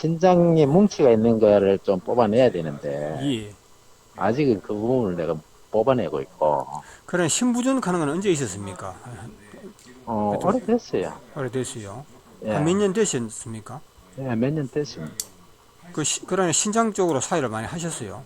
신장에 뭉치가 있는 거를 좀 뽑아내야 되는데 예. 아직은 그 부분을 내가 뽑아내고 있고 그런 신부전 가는 건 언제 있었습니까? 어, 오래됐어요. 오래됐어요. 예, 몇 년 되셨습니까? 예, 몇 년 됐습니다. 그 시, 그러면 신장 쪽으로 사회를 많이 하셨어요.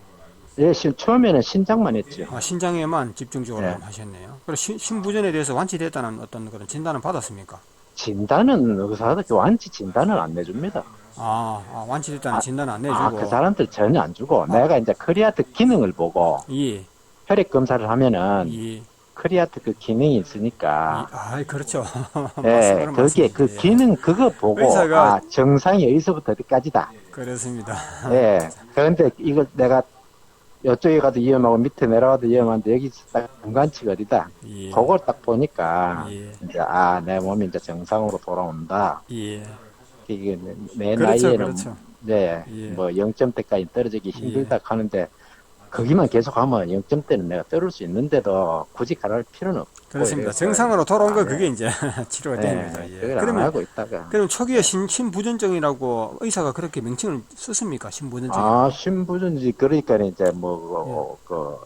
예, 지금 처음에는 신장만 했죠. 아, 신장에만 집중적으로 네. 하셨네요. 그리고 신, 신부전에 대해서 완치됐다는 어떤 그런 진단을 받았습니까? 진단은 의사한테 완치 진단을 안 내줍니다. 아, 아, 완치됐다는 아, 진단을 안 내주고. 아, 그 사람들 전혀 안 주고 내가 이제 크리아트 기능을 보고 예, 혈액 검사를 하면은 예. 크리아트 그 기능이 이- 있으니까 아, 그렇죠. 예, 거기에 그. 예. 기능 그거 보고 의사가- 아 정상이 어디서부터 어디까지다. 그렇습니다. 예. 그런데 이걸 내가 이쪽에 가도 위험하고 밑에 내려가도 위험한데 여기 딱 중간치가 어디다. 예. 그걸 딱 보니까 예. 이제 아 내 몸이 이제 정상으로 돌아온다. 예. 이게 내, 내 그렇죠, 나이에는 그렇죠. 네, 예. 뭐 0점대까지 떨어지기 힘들다 하는데 거기만 계속 하면 0점대는 내가 떨을 수 있는데도 굳이 가할 필요는 없고 그렇습니다. 정상으로 돌아온 거 아, 그게 이제 치료가 네, 거죠. 예. 그걸 안 그러면 하고 있다가 그럼 초기에 신, 신부전증이라고 의사가 그렇게 명칭을 썼습니까? 신부전증. 아 신부전지 그러니까 이제 뭐 예. 그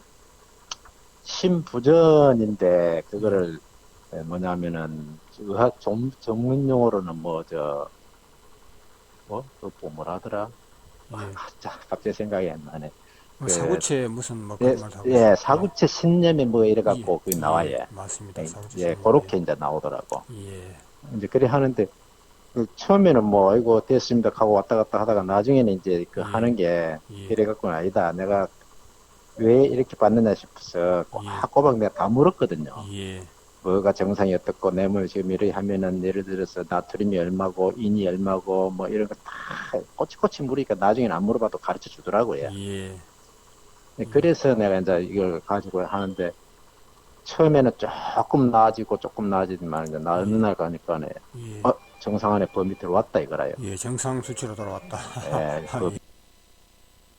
신부전인데 그거를 뭐냐면은 의학 전, 전문 용어로는 뭐저 뭐, 그 뭐라 하더라? 예. 아, 자, 갑자기 생각이 안 나네. 뭐 그- 사구체 무슨 뭐 예, 그런 말 하고. 예, 사구체 신념에 뭐 이래 갖고 예, 그게 나와요. 예, 맞습니다. 사구체. 예, 신념. 그렇게 이제 나오더라고. 예. 이제 그래 하는데, 그 처음에는 뭐, 아이고, 됐습니다. 하고 왔다 갔다 하다가 나중에는 이제 그 예. 하는 게, 예. 이래 갖고는 아니다. 내가 왜 이렇게 받느냐 싶어서 꽉 꼬박 내가 다 물었거든요. 예. 뭐가 정상이 어떻고, 뇌물 지금 이렇게 하면은 예를 들어서 나트륨이 얼마고, 인이 얼마고, 뭐 이런 거 다 꼬치꼬치 물으니까 나중에는 안 물어봐도 가르쳐 주더라고요. 예. 네, 그래서 내가 이제 이걸 가지고 하는데 처음에는 조금 나아지고 조금 나아지지만 이제 나 어느 날 가니까 네, 예. 어, 정상 안에 범위 들어왔다 이거라요. 예, 정상 수치로 돌아왔다. 예, 그